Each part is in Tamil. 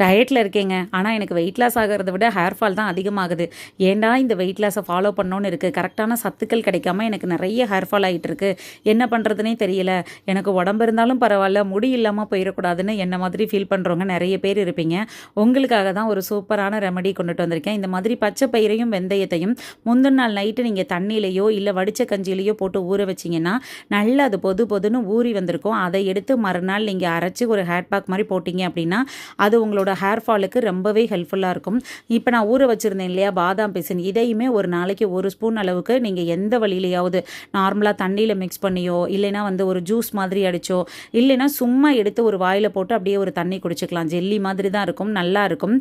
டயட்டில் இருக்கேங்க. ஆனால் எனக்கு வெயிட் லாஸ் ஆகிறத விட ஹேர் ஃபால் தான் அதிகமாகுது. ஏன்டா இந்த வெயிட் லாஸை ஃபாலோ பண்ணோன்னு இருக்குது கரெக்டான சத்துக்கள் கிடைக்காம எனக்கு நிறைய ஹேர் ஃபால் ஆகிட்டு இருக்கு. என்ன பண்ணுறதுனே தெரியல. எனக்கு உடம்பு இருந்தாலும் பரவாயில்ல முடி இல்லாமல் போயிடக்கூடாதுன்னு என்ன மாதிரி ஃபீல் பண்ணுறவங்க நிறைய பேர் இருப்பீங்க. உங்களுக்காக தான் ஒரு சூப்பரான ரெமடி கொண்டுட்டு வந்திருக்கேன். இந்த மாதிரி பச்சை பயிரையும் வெந்தயத்தையும் முந்தின நாள் நைட்டு நீங்கள் தண்ணியிலையோ இல்லை வடித்த கஞ்சியிலையோ போட்டு ஊற வச்சிங்கன்னா நல்லா அது பொது பொதுன்னு ஊறி வந்திருக்கும். அதை எடுத்து மறுநாள் நீங்கள் அரைச்சி ஒரு ஹேர் பேக் மாதிரி போட்டிங்க அப்படின்னா அது உங்களோட ஹேர் ஃபாலுக்கு ரொம்பவே ஹெல்ப்ஃபுல்லாக இருக்கும். இப்போ நான் ஊற வச்சுருந்தேன் இல்லையா பாதாம் பிசின். இதையுமே ஒரு நாளைக்கு ஒரு ஸ்பூன் அளவுக்கு நீங்கள் எந்த வழியிலையாவது நார்மலாக தண்ணியில் மிக்ஸ் பண்ணியோ இல்லைனா வந்து ஒரு ஜூஸ் மாதிரி அடிச்சோ இல்லைனா சும்மா எடுத்து ஒரு வாயில் போட்டு அப்படியே ஒரு தண்ணி குடிச்சிக்கலாம். ஜெல்லி மாதிரி தான் இருக்கும் நல்லா இருக்கும்.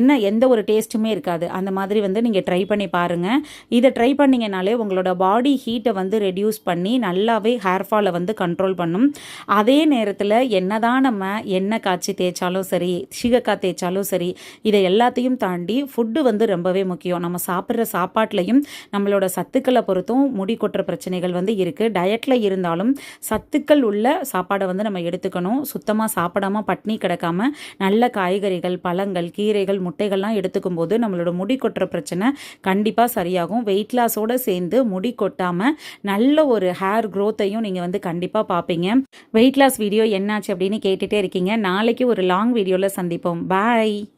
என்ன எந்த ஒரு டேஸ்ட்டுமே இருக்காது. அந்த மாதிரி வந்து நீங்கள் ட்ரை பண்ணி பாருங்கள் இதை ட்ரை பண்ணிங்கனாலே உங்களோட பாடி ஹீட்டை வந்து ரெடியூஸ் பண்ணி நல்லாவே ஹேர் ஃபாலை வந்து கண்ட்ரோல் பண்ணும். அதே நேரத்தில் என்னதான் நம்ம எண்ணெய் காய்ச்சி தேய்ச்சாலும் சரி சீகக்காய் தேய்ச்சாலும் சரி இதை எல்லாத்தையும் தாண்டி ஃபுட்டு வந்து ரொம்பவே முக்கியம். நம்ம சாப்பிட்ற சாப்பாட்லையும் நம்மளோட சத்துக்களை பொறுத்தும் முடி கொட்டுற பிரச்சனைகள் வந்து இருக்குது டயட்டில் இருந்தாலும் சத்துக்கள் உள்ள சாப்பாடை வந்து நம்ம எடுத்துக்கணும். சுத்தமாக சாப்பிடாம பட்னி கிடக்காம நல்ல காய்கறிகள் பழங்கள் கீரைகள் முட்டைகள்லாம் எடுத்துக்கும் போது நம்மளோட முடி கொட்டுற பிரச்சனை கண்டிப்பாக சரியாகும். வெயிட் லாஸோடு சேர்ந்து முடி கொட்டாமல் நல்ல ஒரு ஹேர் க்ரோத்தையும் நீங்கள் வந்து கண்டிப்பாக பார்ப்பீங்க வெயிட் லாஸ் வீடியோ என்னாச்சு அப்படின்னு கேட்டுகிட்டே இருக்கீங்க. நாளைக்கு ஒரு லாங் வீடியோவில் சந்திப்போம். Bye.